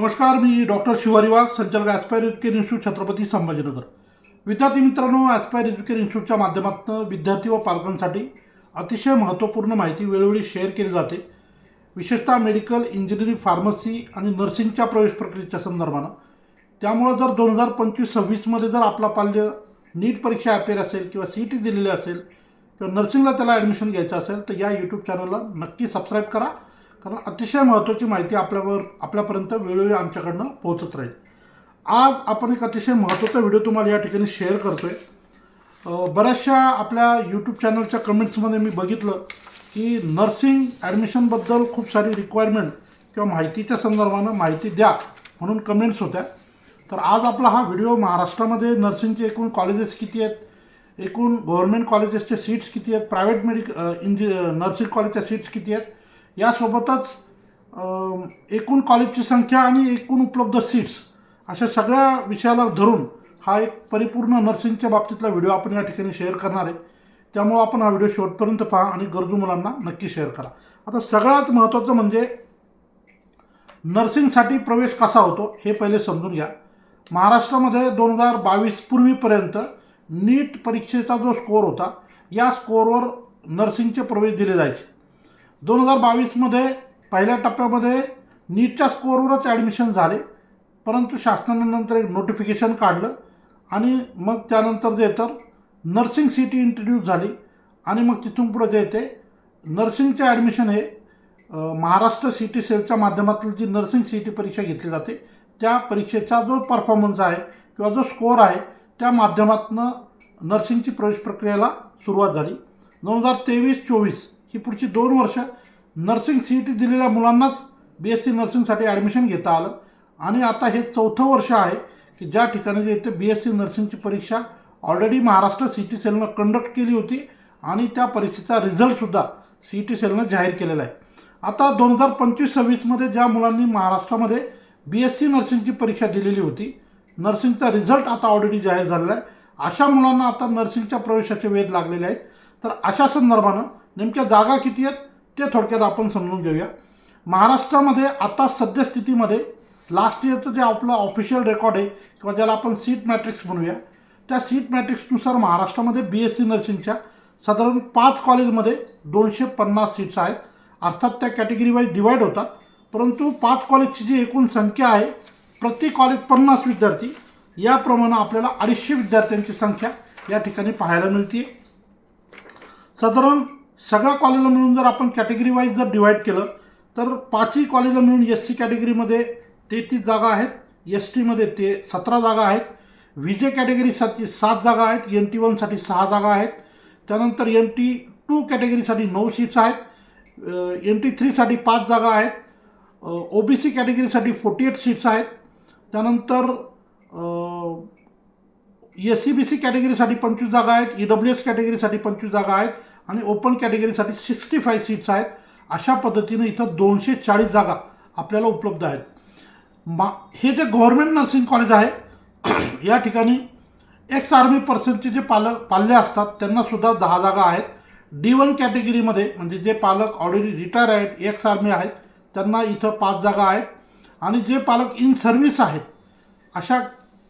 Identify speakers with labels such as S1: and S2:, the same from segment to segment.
S1: नमस्कार मी डॉक्टर शिवारी वाघ संचालक aspire education institute Chhatrapati Sambhajinagar. विद्यार्थी मित्रांनो ॲस्पायर एज्युकेशन इन्स्टिट्यूटच्या माध्यमातून विद्यार्थी व पालकांसाठी अतिशय महत्त्वपूर्ण माहिती वेळोवेळी शेअर केली जाते. विशेषतः मेडिकल इंजिनिअरिंग फार्मसी आणि नर्सिंगच्या प्रवेश प्रक्रियेच्या संदर्भानं. त्यामुळं जर दोन हजार पंचवीस सव्वीसमध्ये जर आपला पाल्य नीट परीक्षा अपेर असेल किंवा सी टी दिलेली असेल किंवा नर्सिंगला त्याला ॲडमिशन घ्यायचं असेल तर या यूट्यूब चॅनलला नक्की सबस्क्राईब करा. कारण अतिशय महत्त्वाची माहिती आपल्यावर आपल्यापर्यंत वेळोवेळी आमच्याकडनं पोहोचत राहील. आज आपण एक अतिशय महत्त्वाचा व्हिडिओ तुम्हाला या ठिकाणी शेअर करतो आहे बऱ्याचशा आपल्या यूट्यूब चॅनलच्या कमेंट्समध्ये मी बघितलं की नर्सिंग ॲडमिशनबद्दल खूप सारी रिक्वायरमेंट किंवा माहितीच्या संदर्भानं माहिती द्या म्हणून कमेंट्स होत्या. तर आज आपला हा व्हिडिओ महाराष्ट्रामध्ये नर्सिंगचे एकूण कॉलेजेस किती आहेत? एकूण गव्हर्मेंट कॉलेजेसचे सीट्स किती आहेत? प्रायव्हेट मेडिक इंजि नर्सिंग कॉलेजच्या सीट्स किती आहेत? यासोबतच एकूण कॉलेजची संख्या आणि एकूण उपलब्ध सीट्स अशा सगळ्या विषयाला धरून हा एक परिपूर्ण नर्सिंगच्या बाबतीतला व्हिडिओ आपण या ठिकाणी शेअर करणार आहे. त्यामुळं आपण हा व्हिडिओ शेवटपर्यंत पहा आणि गरजू मुलांना नक्की शेअर करा. आता सगळ्यात महत्त्वाचं म्हणजे नर्सिंगसाठी प्रवेश कसा होतो हे पहिले समजून घ्या. महाराष्ट्रामध्ये दोन हजार बावीस पूर्वीपर्यंत नीट परीक्षेचा जो स्कोअर होता या स्कोअरवर नर्सिंगचे प्रवेश दिले जायचे. दोन हजार बावीसमध्ये पहिल्या टप्प्यामध्ये नीटच्या स्कोअरवरच ॲडमिशन झाले. परंतु शासनानं नंतर एक नोटिफिकेशन काढलं आणि मग त्यानंतर जे तर नर्सिंग सिटी इंट्रोड्यूस झाली आणि मग तिथून पुढं जे येते नर्सिंगचे ॲडमिशन हे महाराष्ट्र सिटी सेलच्या माध्यमातून जी नर्सिंग सिटी परीक्षा घेतली जाते त्या परीक्षेचा जो परफॉर्मन्स आहे किंवा जो स्कोअर आहे त्या माध्यमातून नर्सिंगची प्रवेश प्रक्रियेला सुरुवात झाली. दोन हजार तेवीस चोवीस ही पुढची दोन वर्ष नर्सिंग सी ई टी दिलेल्या मुलांनाच बी एस सी नर्सिंगसाठी ॲडमिशन घेता आलं. आणि आता हे चौथं वर्ष आहे की ज्या ठिकाणी जे इथे बी एस सी नर्सिंगची परीक्षा ऑलरेडी महाराष्ट्र सी टी सेलनं कंडक्ट केली होती आणि त्या परीक्षेचा रिझल्टसुद्धा सी टी सेलनं जाहीर केलेला आहे. आता दोन हजार पंचवीस सव्वीसमध्ये ज्या मुलांनी महाराष्ट्रामध्ये बी एस सी नर्सिंगची परीक्षा दिलेली होती नर्सिंगचा रिझल्ट आता ऑलरेडी जाहीर झालेला आहे. अशा मुलांना आता नर्सिंगच्या प्रवेशाचे वेध लागलेले आहेत. तर अशा संदर्भानं नेमक्या जागा किती आहेत ते थोडक्यात आपण समजून घेऊया. महाराष्ट्रामध्ये आता सद्यस्थितीमध्ये लास्ट इयरचं जे आपलं ऑफिशियल रेकॉर्ड आहे किंवा ज्याला आपण सीट मॅट्रिक्स म्हणूया त्या सीट मॅट्रिक्सनुसार महाराष्ट्रामध्ये बी एस सी नर्सिंगच्या साधारण पाच कॉलेजमध्ये दोनशे पन्नास सीट्स आहेत. अर्थात त्या कॅटेगरी वाईज डिवाईड होतात. परंतु पाच कॉलेजची जी एकूण संख्या आहे प्रति कॉलेज पन्नास विद्यार्थी याप्रमाणे आपल्याला अडीचशे विद्यार्थ्यांची संख्या या ठिकाणी पाहायला मिळते साधारण सगळ्या कॉलेजला मिळून जर आपण कॅटेगरी वाईज जर डिवाईड केलं तर पाचही कॉलेजला मिळून एस सी कॅटेगरीमध्ये तेहतीस जागा आहेत एस टीमध्ये ते सतरा जागा आहेत व्ही जे कॅटेगरीसाठी सात जागा आहेत एन टी वनसाठी सहा जागा आहेत त्यानंतर एन टी टू कॅटेगरीसाठी नऊ सीट्स आहेत एन टी थ्रीसाठी पाच जागा आहेत ओ बी सी कॅटेगरीसाठी फोर्टी एट सीट्स आहेत त्यानंतर एस सी बी सी कॅटेगरीसाठी पंचवीस जागा आहेत ई डब्ल्यू एस कॅटेगरीसाठी पंचवीस जागा आहेत आणि ओपन कॅटेगरीसाठी सिक्स्टी फाय सीट्स आहेत. अशा पद्धतीनं इथं दोनशे चाळीस जागा आपल्याला उपलब्ध आहेत. मा हे जे गव्हर्मेंट नर्सिंग कॉलेज आहे या ठिकाणी एक्स आर्मी पर्सनचे जे पालक पाल्य असतात त्यांनासुद्धा दहा जागा आहेत. डी वन कॅटेगरीमध्ये म्हणजे जे पालक ऑलरेडी रिटायर आहेत एक्स आर्मी आहेत त्यांना इथं पाच जागा आहेत. आणि जे पालक इन सर्व्हिस आहेत अशा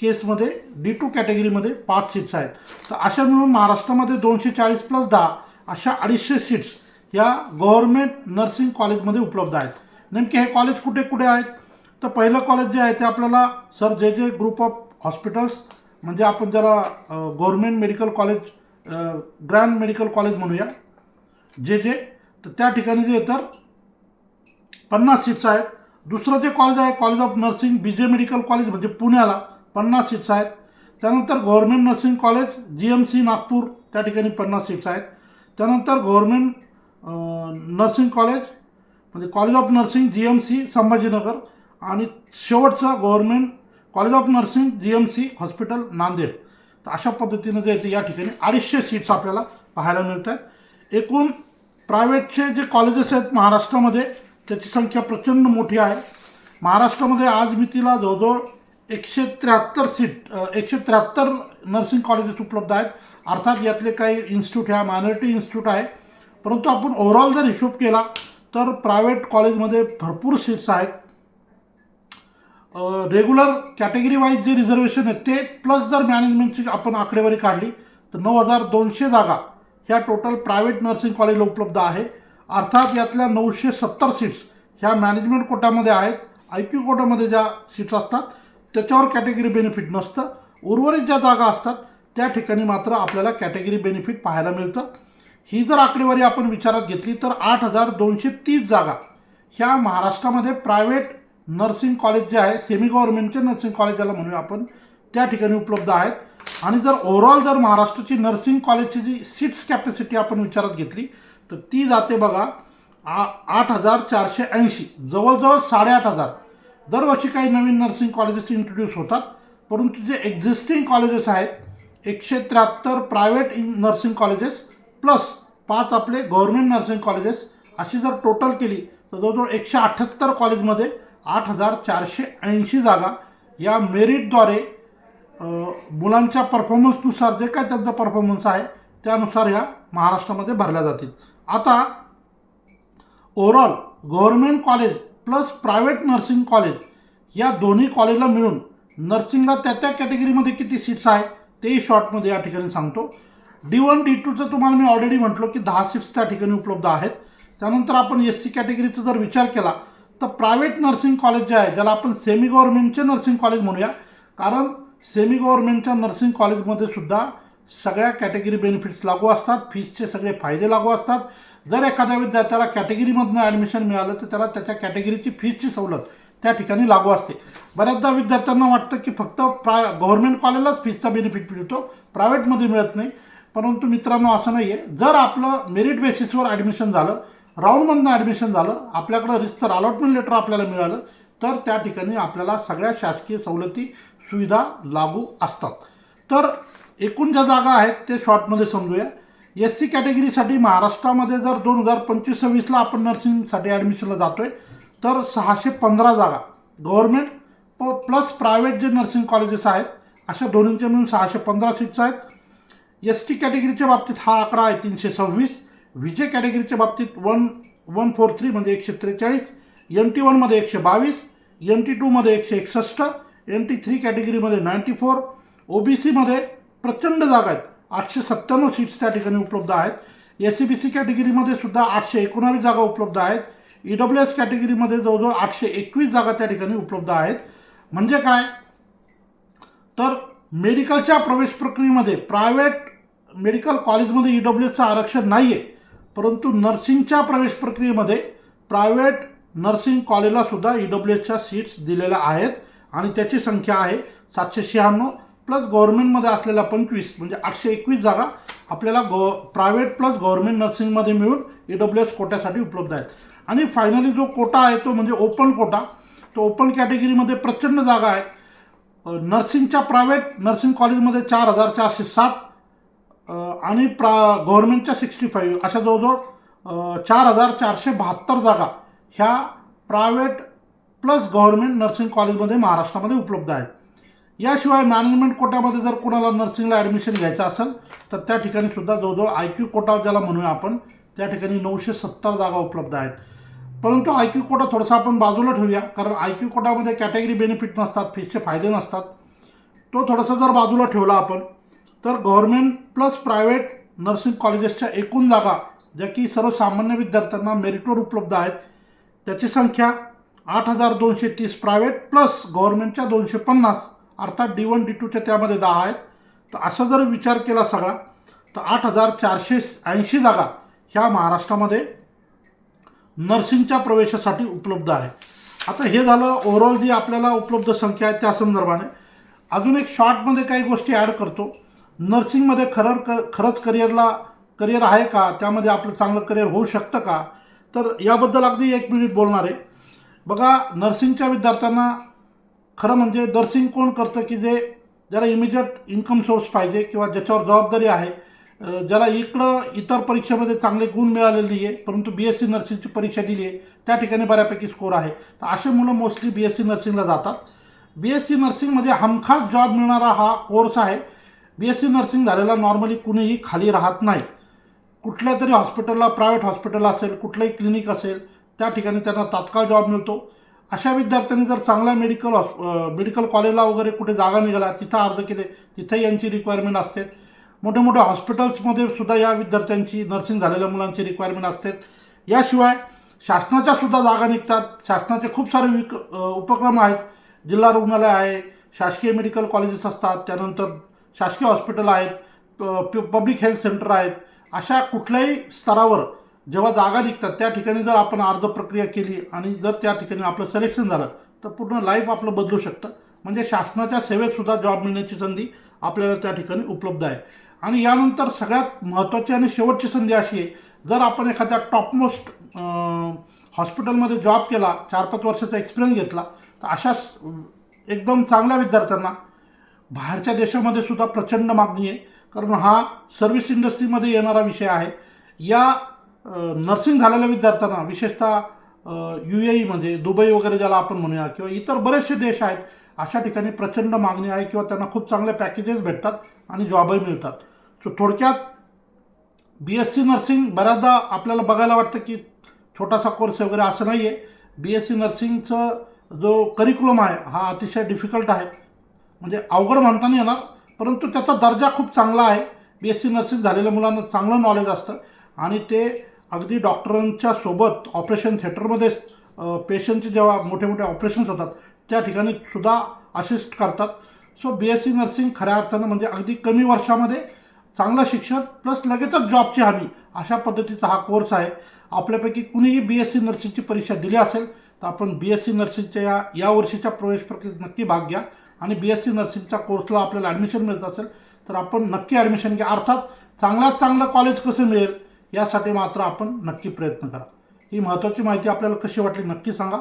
S1: केसमध्ये डी टू कॅटेगरीमध्ये पाच सीट्स आहेत. तर अशा मिळून महाराष्ट्रामध्ये दोनशे चाळीस प्लस दहा अशा अडीचशे सीट्स या गव्हर्मेंट नर्सिंग कॉलेजमध्ये उपलब्ध आहेत. नेमके हे कॉलेज कुठे कुठे आहेत? तर पहिलं कॉलेज जे आहे ते आपल्याला सर जे जे ग्रुप ऑफ हॉस्पिटल्स म्हणजे आपण ज्याला government medical college Grant medical college म्हणूया जे जे तर त्या ठिकाणी जे तर पन्नास सीट्स आहेत. दुसरं जे कॉलेज आहे college of nursing B J medical college म्हणजे पुण्याला पन्नास सीट्स आहेत. त्यानंतर government nursing college G M C Nagpur त्या ठिकाणी पन्नास सीट्स आहेत. त्यानंतर गव्हर्मेंट नर्सिंग कॉलेज म्हणजे college of nursing G M C Sambhajinagar आणि शेवटचं government college of nursing G M C hospital Nanded. तर अशा पद्धतीनं जे येते या ठिकाणी अडीचशे सीट्स आपल्याला पाहायला मिळत आहेत एकूण प्रायव्हेटचे जे कॉलेजेस आहेत महाराष्ट्रामध्ये त्याची संख्या प्रचंड मोठी आहे. महाराष्ट्रामध्ये आज मितीला जवळजवळ एकशे त्र्याहत्तर सीट एकशे त्र्याहत्तर नर्सिंग कॉलेजेस उपलब्ध आहेत. अर्थात यातले काही इन्स्टिट्यूट ह्या मायनॉरिटी इन्स्टिट्यूट आहे. परंतु आपण ओव्हरऑल जर हिशोब केला तर प्रायव्हेट कॉलेजमध्ये भरपूर सीट्स आहेत. रेग्युलर कॅटेगरी वाईज जे रिझर्वेशन आहे ते प्लस जर मॅनेजमेंटची आपण आकडेवारी काढली तर नऊ हजार दोनशे जागा ह्या टोटल प्रायव्हेट नर्सिंग कॉलेजला उपलब्ध आहे. अर्थात यातल्या नऊशे सत्तर सीट्स ह्या मॅनेजमेंट कोटामध्ये आहेत. आय क्यू कोट्यामध्ये ज्या सीट्स असतात त्याच्यावर कॅटेगरी बेनिफिट नसतं. उर्वरित ज्या जागा असतात त्या ठिकाणी मात्र आपल्याला कॅटेगरी बेनिफिट पाहायला मिळतं. ही जर आकडेवारी आपण विचारात घेतली तर आठ हजार दोनशे तीस जागा ह्या महाराष्ट्रामध्ये प्रायव्हेट नर्सिंग कॉलेज जे आहे सेमी गव्हर्नमेंटचे नर्सिंग कॉलेज ज्याला म्हणूया आपण त्या ठिकाणी उपलब्ध आहेत. आणि जर ओव्हरऑल जर महाराष्ट्राची नर्सिंग कॉलेजची जी सीट्स कॅपॅसिटी आपण विचारात घेतली तर ती जाते बघा आ आठ हजार चारशे ऐंशी. जवळजवळ साडेआठ हजार. दरवर्षी काही नवीन नर्सिंग कॉलेजेस इंट्रोड्यूस होतात. परंतु जे एक्झिस्टिंग कॉलेजेस आहेत एकशे त्र्याहत्तर प्रायव्हेट नर्सिंग कॉलेजेस प्लस पाच आपले गव्हर्मेंट नर्सिंग कॉलेजेस अशी जर टोटल केली तर जवळजवळ एकशे अठ्ठ्याहत्तर कॉलेजमध्ये आठ हजार चारशे ऐंशी जागा या मेरिटद्वारे मुलांच्या परफॉर्मन्सनुसार जे काय त्यांचा परफॉर्मन्स आहे त्यानुसार ह्या महाराष्ट्रामध्ये भरल्या जातील. आता overall government college plus private nursing college या दोन्ही कॉलेजला मिळून नर्सिंगला त्या त्या कॅटेगरीमध्ये किती सीट्स आहे तेही शॉर्टमध्ये या ठिकाणी सांगतो. डी वन डी टूचं तुम्हाला मी ऑलरेडी म्हटलो की दहा सीट्स त्या ठिकाणी उपलब्ध आहेत. त्यानंतर आपण एस सी कॅटेगरीचा जर विचार केला तर प्रायव्हेट नर्सिंग कॉलेज जे आहे ज्याला आपण सेमी गव्हर्नमेंटचे नर्सिंग कॉलेज म्हणूया कारण सेमी गव्हर्नमेंटच्या नर्सिंग कॉलेजमध्ये सुद्धा सगळ्या कॅटेगरी बेनिफिट्स लागू असतात फीसचे सगळे फायदे लागू असतात. जर एखाद्या विद्यार्थ्याला कॅटेगरीमधनं ॲडमिशन मिळालं तर त्याला त्याच्या कॅटेगरीची फीसची सवलत त्या ठिकाणी लागू असते. बऱ्याचदा विद्यार्थ्यांना वाटतं की फक्त प्राय गव्हर्नमेंट कॉलेजलाच फीसचा बेनिफिट मिळतो प्रायव्हेटमध्ये मिळत नाही. परंतु मित्रांनो असं नाही आहे जर आपलं मेरिट बेसिसवर ॲडमिशन झालं राऊंडमधनं ॲडमिशन झालं आपल्याकडं रिस्टर अलॉटमेंट लेटर आपल्याला मिळालं तर त्या ठिकाणी आपल्याला सगळ्या शासकीय सवलती सुविधा लागू असतात. तर एकूण ज्या जागा आहेत ते शॉर्टमध्ये समजूया. एस सी कॅटेगरीसाठी महाराष्ट्रामध्ये जर दोन हजार पंचवीस सव्वीसला आपण नर्सिंगसाठी ॲडमिशनला जातो आहे तर सहाशे पंधरा जागा. गव्हर्मेंट प प्लस प्रायव्हेट जे नर्सिंग कॉलेजेस आहेत अशा दोन्हींचे मिळून सहाशे पंधरा सीट्स आहेत. एस टी कॅटेगरीच्या बाबतीत हा आकडा आहे तीनशे सव्वीस. विजय कॅटेगरीच्या बाबतीत वन वन फोर थ्री म्हणजे एकशे त्रेचाळीस. एन टी वनमध्ये एकशे बावीस. एन टी टूमध्ये एकशे एकसष्ट. एन टी थ्री कॅटेगरीमध्ये नाईंटी फोर ओ बी सीमध्ये प्रचंड जागा आहेत. आठशे सत्त्याण्णव सीट्स त्या ठिकाणी उपलब्ध आहेत. एस सी बी सी कॅटेगरीमध्ये सुद्धा आठशे एकोणावीस जागा उपलब्ध आहेत. ई डब्ल्यू एस कॅटेगरीमध्ये जवळजवळ आठशे एकवीस जागा त्या ठिकाणी उपलब्ध आहेत. म्हणजे काय? तर मेडिकलच्या प्रवेश प्रक्रियेमध्ये प्रायव्हेट मेडिकल कॉलेजमध्ये ई डब्ल्यू एसचं आरक्षण नाही आहे परंतु नर्सिंगच्या प्रवेश प्रक्रियेमध्ये प्रायव्हेट नर्सिंग कॉलेजलासुद्धा ई डब्ल्यू एसच्या सीट्स दिलेल्या आहेत. आणि त्याची संख्या आहे सातशे शहाण्णव. प्लस गव्हर्नमेंटमध्ये असलेल्या पंचवीस म्हणजे आठशे एकवीस जागा आपल्याला गव प्रायव्हेट प्लस गव्हर्नमेंट नर्सिंगमध्ये मिळून ई डब्ल्यू एस कोट्यासाठी उपलब्ध आहेत. आणि फायनली जो कोटा आहे तो म्हणजे ओपन कोटा. तो ओपन कॅटेगरीमध्ये प्रचंड जागा आहे. नर्सिंगच्या प्रायव्हेट नर्सिंग कॉलेजमध्ये चार हजार चारशे सात आणि प्रा गव्हर्नमेंटच्या सिक्स्टी फाईव्ह अशा जवळजवळ चार हजार चारशे बहात्तर जागा ह्या प्रायव्हेट प्लस गव्हर्नमेंट नर्सिंग कॉलेजमध्ये महाराष्ट्रामध्ये उपलब्ध आहेत. याशिवाय मॅनेजमेंट कोट्यामध्ये जर कोणाला नर्सिंगला ॲडमिशन घ्यायचं असेल तर त्या ठिकाणी सुद्धा जवळजवळ आय क्यू कोटा ज्याला म्हणूया आपण त्या ठिकाणी नऊशे सत्तर जागा उपलब्ध आहेत. परंतु आय क्यू कोटा थोडासा आपण बाजूला ठेवूया कारण आय क्यू कोटामध्ये कॅटेगरी बेनिफिट नसतात फीसचे फायदे नसतात. तो थोडासा जर बाजूला ठेवला आपण तर गव्हर्मेंट प्लस प्रायव्हेट नर्सिंग कॉलेजेसच्या एकूण जागा ज्या की सर्वसामान्य विद्यार्थ्यांना मेरिटवर उपलब्ध आहेत त्याची संख्या आठ हजार दोनशे तीस प्रायव्हेट प्लस गव्हर्नमेंटच्या दोनशे पन्नास. अर्थात डी वन डी टूच्या त्यामध्ये दहा आहेत. तर असा जर विचार केला सगळा तर आठ हजार चारशे ऐंशी जागा ह्या महाराष्ट्रामध्ये नर्सिंगच्या प्रवेशासाठी उपलब्ध आहे. आता हे झालं ओव्हरऑल जी आपल्याला उपलब्ध संख्या आहे त्या संदर्भाने. अजून एक शॉर्टमध्ये काही गोष्टी ॲड करतो. नर्सिंगमध्ये खरं क खरंच करिअरला करिअर आहे का? त्यामध्ये आपलं चांगलं करिअर होऊ शकतं का? तर याबद्दल अगदी एक मिनिट बोलणार आहे. बघा नर्सिंगच्या विद्यार्थ्यांना खरं म्हणजे नर्सिंग कोण करतं की जे ज्याला इमिजिएट इन्कम सोर्स पाहिजे किंवा ज्याच्यावर जबाबदारी आहे ज्याला इकडं इतर परीक्षेमध्ये चांगले गुण मिळालेले नाही आहे परंतु बी एस सी नर्सिंगची परीक्षा दिली आहे त्या ठिकाणी बऱ्यापैकी स्कोर आहे. तर असे मुलं मोस्टली बी एस सी नर्सिंगला जातात. बी एस सी नर्सिंगमध्ये हमखास जॉब मिळणारा हा कोर्स आहे. बी एस सी नर्सिंग झालेला नॉर्मली कुणीही खाली राहत नाही. कुठल्या तरी हॉस्पिटलला प्रायव्हेट हॉस्पिटल असेल कुठलंही क्लिनिक असेल त्या ठिकाणी त्यांना तात्काळ जॉब मिळतो. अशा विद्यार्थ्यांनी जर चांगल्या मेडिकल हॉस् मेडिकल कॉलेजला वगैरे कुठे जागा निघाला तिथं अर्ज केले तिथंही यांची रिक्वायरमेंट असते. मोठ्या मोठ्या हॉस्पिटल्समध्ये सुद्धा या विद्यार्थ्यांची नर्सिंग झालेल्या मुलांची रिक्वायरमेंट असते. याशिवाय शासनाच्या सुद्धा जागा निघतात. शासनाचे खूप सारे विक उपक्रम आहेत. जिल्हा रुग्णालय आहे शासकीय मेडिकल कॉलेजेस असतात त्यानंतर शासकीय हॉस्पिटल आहेत प- पब्लिक हेल्थ सेंटर आहेत. अशा कुठल्याही स्तरावर जेव्हा जागा निघतात त्या ठिकाणी जर आपण अर्ज प्रक्रिया केली आणि जर त्या ठिकाणी आपलं सिलेक्शन झालं तर पूर्ण लाईफ आपलं बदलू शकतं. म्हणजे शासनाच्या सेवेतसुद्धा जॉब मिळण्याची संधी आपल्याला त्या ठिकाणी उपलब्ध आहे. आणि यानंतर सगळ्यात महत्त्वाची आणि शेवटची संधी अशी आहे जर आपण एखाद्या टॉपमोस्ट हॉस्पिटलमध्ये जॉब केला चार पाच वर्षाचा एक्सपिरियन्स घेतला तर अशा एकदम चांगल्या विद्यार्थ्यांना बाहेरच्या देशामध्ये सुद्धा प्रचंड मागणी आहे. कारण हा सर्व्हिस इंडस्ट्रीमध्ये येणारा विषय आहे. या नर्सिंग झालेल्या विद्यार्थ्यांना विशेषतः यू ए ईमध्ये दुबई वगैरे ज्याला आपण म्हणूया किंवा इतर बरेचसे देश आहेत अशा ठिकाणी प्रचंड मागणी आहे किंवा त्यांना खूप चांगले पॅकेजेस भेटतात आणि जॉबही मिळतात. सो थोडक्यात बी एस सी नर्सिंग बऱ्याचदा आपल्याला बघायला वाटतं की छोटासा कोर्स वगैरे असं नाही आहे बी एस सी नर्सिंगचं जो करिक्युलम आहे हा अतिशय डिफिकल्ट आहे. म्हणजे अवघड म्हणता नाही येणार परंतु त्याचा दर्जा खूप चांगला आहे. बी एस सी नर्सिंग झालेल्या मुलांना चांगलं नॉलेज असतं. आणि ते अगदी डॉक्टरांच्या सोबत ऑपरेशन थिएटरमध्ये पेशंटचे जेव्हा मोठे मोठे ऑपरेशन्स होतात त्या ठिकाणी सुद्धा असिस्ट करतात. So B S C nursing खऱ्या अर्थानं म्हणजे अगदी कमी वर्षामध्ये चांगलं शिक्षण प्लस लगेचच जॉबची हमी अशा पद्धतीचा हा कोर्स आहे. आपल्यापैकी कुणीही बी एस सी नर्सिंगची परीक्षा दिली असेल तर आपण बी एस सी नर्सिंगच्या या या वर्षीच्या प्रवेश प्रक्रियेत नक्की भाग घ्या. आणि बी एस सी नर्सिंगच्या कोर्सला आपल्याला ॲडमिशन मिळत असेल तर आपण नक्की ॲडमिशन घ्या. अर्थात चांगल्यात चांगलं कॉलेज कसं मिळेल? यासाठी मात्र आपण नक्की प्रयत्न करा. ही महत्त्वाची माहिती आपल्याला कशी वाटली नक्की सांगा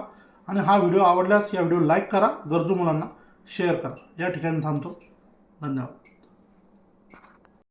S1: आणि हा व्हिडिओ आवडल्यास या व्हिडिओ लाईक करा गरजू मुलांना शेअर करा. या ठिकाणी थांबतो. धन्यवाद.